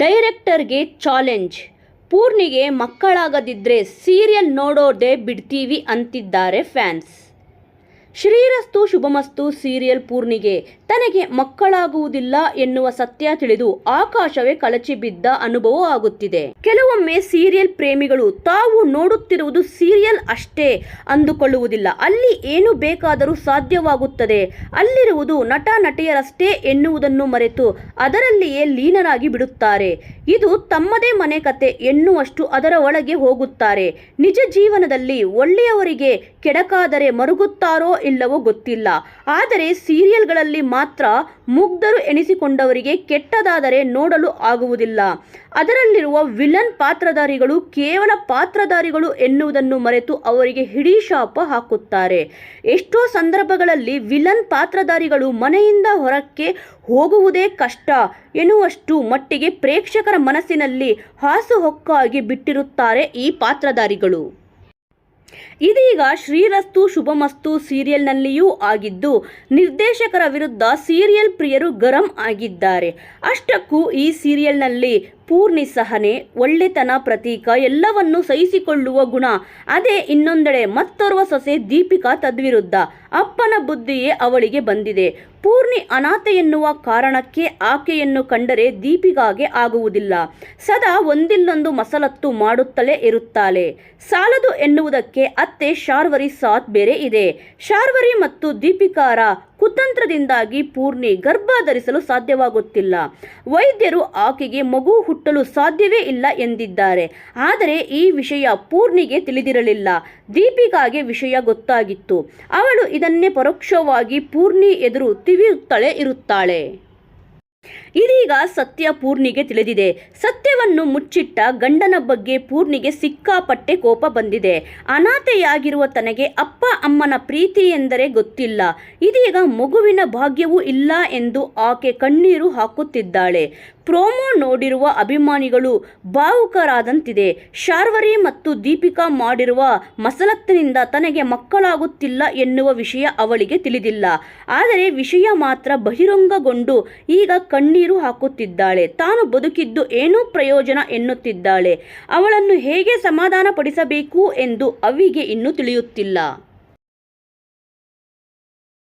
ಡೈರೆಕ್ಟರ್ಗೆ challenge. ಪೂರ್ಣಿಗೆ ಮಕ್ಕಳಾಗದಿದ್ರೆ serial ನೋಡೋದೇ ಬಿಡ್ತೀವಿ ಅಂತಿದ್ದಾರೆ ಫ್ಯಾನ್ಸ್. ಶ್ರೀರಸ್ತು ಶುಭಮಸ್ತು ಸೀರಿಯಲ್ ಪೂರ್ಣಿಗೆ. ತನಗೆ ಮಕ್ಕಳಾಗುವುದಿಲ್ಲ ಎನ್ನುವ ಸತ್ಯ ತಿಳಿದು ಆಕಾಶವೇ ಕಳಚಿ ಬಿದ್ದ ಅನುಭವ ಆಗುತ್ತಿದೆ. ಕೆಲವೊಮ್ಮೆ ಸೀರಿಯಲ್ ಪ್ರೇಮಿಗಳು ತಾವು ನೋಡುತ್ತಿರುವುದು ಸೀರಿಯಲ್ ಅಷ್ಟೇ ಅಂದುಕೊಳ್ಳುವುದಿಲ್ಲ. ಅಲ್ಲಿ ಏನು ಬೇಕಾದರೂ ಸಾಧ್ಯವಾಗುತ್ತದೆ. ಅಲ್ಲಿರುವುದು ನಟ ನಟಿಯರಷ್ಟೇ ಎನ್ನುವುದನ್ನು ಮರೆತು ಅದರಲ್ಲಿಯೇ ಲೀನರಾಗಿ ಬಿಡುತ್ತಾರೆ. ಇದು ತಮ್ಮದೇ ಮನೆ ಕತೆ ಎನ್ನುವಷ್ಟು ಅದರ ಒಳಗೆ ಹೋಗುತ್ತಾರೆ. ನಿಜ ಜೀವನದಲ್ಲಿ ಒಳ್ಳೆಯವರಿಗೆ ಕೆಡಕಾದರೆ ಮರುಗುತ್ತಾರೋ ಇಲ್ಲವೋ ಗೊತ್ತಿಲ್ಲ. ಆದರೆ ಸೀರಿಯಲ್ಗಳಲ್ಲಿ ಮಾತ್ರ ಮುಗ್ಧರು ಎನಿಸಿಕೊಂಡವರಿಗೆ ಕೆಟ್ಟದಾದರೆ ನೋಡಲು ಆಗುವುದಿಲ್ಲ. ಅದರಲ್ಲಿರುವ ವಿಲನ್ ಪಾತ್ರಧಾರಿಗಳು ಕೇವಲ ಪಾತ್ರಧಾರಿಗಳು ಎನ್ನುವುದನ್ನು ಮರೆತು ಅವರಿಗೆ ಹಿಡೀ ಶಾಪ ಹಾಕುತ್ತಾರೆ. ಎಷ್ಟೋ ಸಂದರ್ಭಗಳಲ್ಲಿ ವಿಲನ್ ಪಾತ್ರಧಾರಿಗಳು ಮನೆಯಿಂದ ಹೊರಕ್ಕೆ ಹೋಗುವುದೇ ಕಷ್ಟ ಎನ್ನುವಷ್ಟು ಮಟ್ಟಿಗೆ ಪ್ರೇಕ್ಷಕರ ಮನಸ್ಸಿನಲ್ಲಿ ಹಾಸುಹೊಕ್ಕಾಗಿ ಬಿಟ್ಟಿರುತ್ತಾರೆ ಈ ಪಾತ್ರಧಾರಿಗಳು. ಇದೀಗ ಶ್ರೀರಸ್ತು ಶುಭಮಸ್ತು ಸೀರಿಯಲ್ನಲ್ಲಿಯೂ ಆಗಿದ್ದು ನಿರ್ದೇಶಕರ ವಿರುದ್ಧ ಸೀರಿಯಲ್ ಪ್ರಿಯರು ಗರಂ ಆಗಿದ್ದಾರೆ. ಅಷ್ಟಕ್ಕೂ ಈ ಸೀರಿಯಲ್ನಲ್ಲಿ ಪೂರ್ಣಿ ಸಹನೆ ಒಳ್ಳೆತನ, ಪ್ರತೀಕ ಎಲ್ಲವನ್ನೂ ಸಹಿಸಿಕೊಳ್ಳುವ ಗುಣ. ಅದೇ ಇನ್ನೊಂದೆಡೆ ಮತ್ತೋರ್ವ ಸೊಸೆ ದೀಪಿಕಾ ತದ್ವಿರುದ್ಧ. ಅಪ್ಪನ ಬುದ್ಧಿಯೇ ಅವಳಿಗೆ ಬಂದಿದೆ. ಪೂರ್ಣಿ ಅನಾಥೆ ಎನ್ನುವ ಕಾರಣಕ್ಕೆ ಆಕೆಯನ್ನು ಕಂಡರೆ ದೀಪಿಕಾಗೆ ಆಗುವುದಿಲ್ಲ. ಸದಾ ಒಂದಿಲ್ಲೊಂದು ಮಸಲತ್ತು ಮಾಡುತ್ತಲೇ ಇರುತ್ತಾಳೆ. ಸಾಲದು ಎನ್ನುವುದಕ್ಕೆ ಅತ್ತೆ ಶಾರ್ವರಿ ಸಾತ್ ಬೇರೆ ಇದೆ. ಶಾರ್ವರಿ ಮತ್ತು ದೀಪಿಕಾರ ಕುತಂತ್ರದಿಂದಾಗಿ ಪೂರ್ಣಿ ಗರ್ಭ ಧರಿಸಲು ಸಾಧ್ಯವಾಗುತ್ತಿಲ್ಲ. ವೈದ್ಯರು ಆಕೆಗೆ ಮಗು ಹುಟ್ಟಲು ಸಾಧ್ಯವೇ ಇಲ್ಲ ಎಂದಿದ್ದಾರೆ. ಆದರೆ ಈ ವಿಷಯ ಪೂರ್ಣಿಗೆ ತಿಳಿದಿರಲಿಲ್ಲ. ದೀಪಿಕಾಗೆ ವಿಷಯ ಗೊತ್ತಾಗಿತ್ತು. ಅವಳು ಇದನ್ನೇ ಪರೋಕ್ಷವಾಗಿ ಪೂರ್ಣಿ ಎದುರು ತಿವಿಯುತ್ತಲೇ ಇರುತ್ತಾಳೆ. ಇದೀಗ ಸತ್ಯ ಪೂರ್ಣಿಗೆ ತಿಳಿದಿದೆ. ಸತ್ಯವನ್ನು ಮುಚ್ಚಿಟ್ಟ ಗಂಡನ ಬಗ್ಗೆ ಪೂರ್ಣಿಗೆ ಸಿಕ್ಕಾಪಟ್ಟೆ ಕೋಪ ಬಂದಿದೆ. ಅನಾಥೆಯಾಗಿರುವ ತನಗೆ ಅಪ್ಪ ಅಮ್ಮನ ಪ್ರೀತಿ ಎಂದರೆ ಗೊತ್ತಿಲ್ಲ. ಇದೀಗ ಮಗುವಿನ ಭಾಗ್ಯವೂ ಇಲ್ಲ ಎಂದು ಆಕೆ ಕಣ್ಣೀರು ಹಾಕುತ್ತಿದ್ದಾಳೆ. ಪ್ರೋಮೋ ನೋಡಿರುವ ಅಭಿಮಾನಿಗಳು ಭಾವುಕರಾದಂತಿದೆ. ಶಾರ್ವರಿ ಮತ್ತು ದೀಪಿಕಾ ಮಾಡಿರುವ ಮಸಲತ್ತಿನಿಂದ ತನಗೆ ಮಕ್ಕಳಾಗುತ್ತಿಲ್ಲ ಎನ್ನುವ ವಿಷಯ ಅವಳಿಗೆ ತಿಳಿದಿಲ್ಲ. ಆದರೆ ವಿಷಯ ಮಾತ್ರ ಬಹಿರಂಗಗೊಂಡು ಈಗ ಕಣ್ಣೀರು ಹಾಕುತ್ತಿದ್ದಾಳೆ. ತಾನು ಬದುಕಿದ್ದು ಏನೂ ಪ್ರಯೋಜನ ಎನ್ನುತ್ತಿದ್ದಾಳೆ. ಅವಳನ್ನು ಹೇಗೆ ಸಮಾಧಾನಪಡಿಸಬೇಕು ಎಂದು ಅವಿಗೆ ಇನ್ನೂ ತಿಳಿಯುತ್ತಿಲ್ಲ.